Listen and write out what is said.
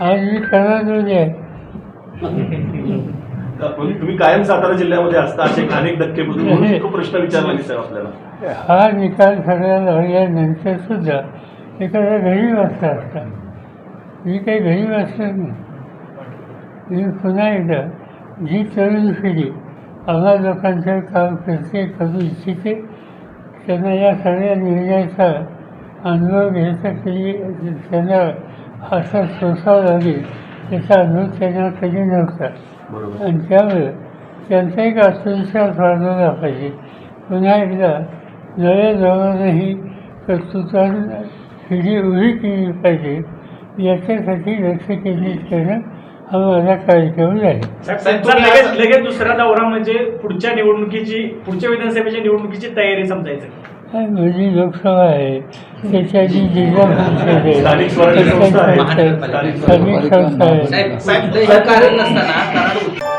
आज मी कराडमध्ये आहे पण तुम्ही कायम सातारा जिल्ह्यामध्ये असता असे अनेक धक्के म्हणून तो प्रश्न विचारला की साहेब आपल्याला. हा निकाल सगळ्या लागल्यानंतर सुद्धा. एखाद्या घरी वाचता असता मी काही घरी वाचलं नाही. मी पुन्हा एकदा जी तरुण पिढी आम्हा लोकांचं काम करते करू इच्छिते त्यांना या सगळ्या निर्णयाचा अनुभव घ्यायचा कधी त्यांना असा सोसावा लागेल त्याचा अनुभव त्यांना कधी नव्हता. बरोबर. आणि त्यामुळे त्यांचा एक आत्मविश्वास वाढवला पाहिजे. पुन्हा एकदा नव्या जमानाही कर्तृत्वान पिढी उभी केली पाहिजे. याच्यासाठी लक्ष केंद्रित करणं हा माझा कार्यक्रम आहे. लगेच लगेच दुसरा दौरा म्हणजे पुढच्या निवडणुकीची पुढच्या विधानसभेच्या निवडणुकीची तयारी समजायचं. माझी लोकसभा आहे. त्याच्या आधी जिल्हा परिषद आहे स्थानिक स्वराज्य संस्था आहे. पंचायत स्थानिक स्थानिक संस्था आहे. साहेब साहेब, हे कारण नसताना कारण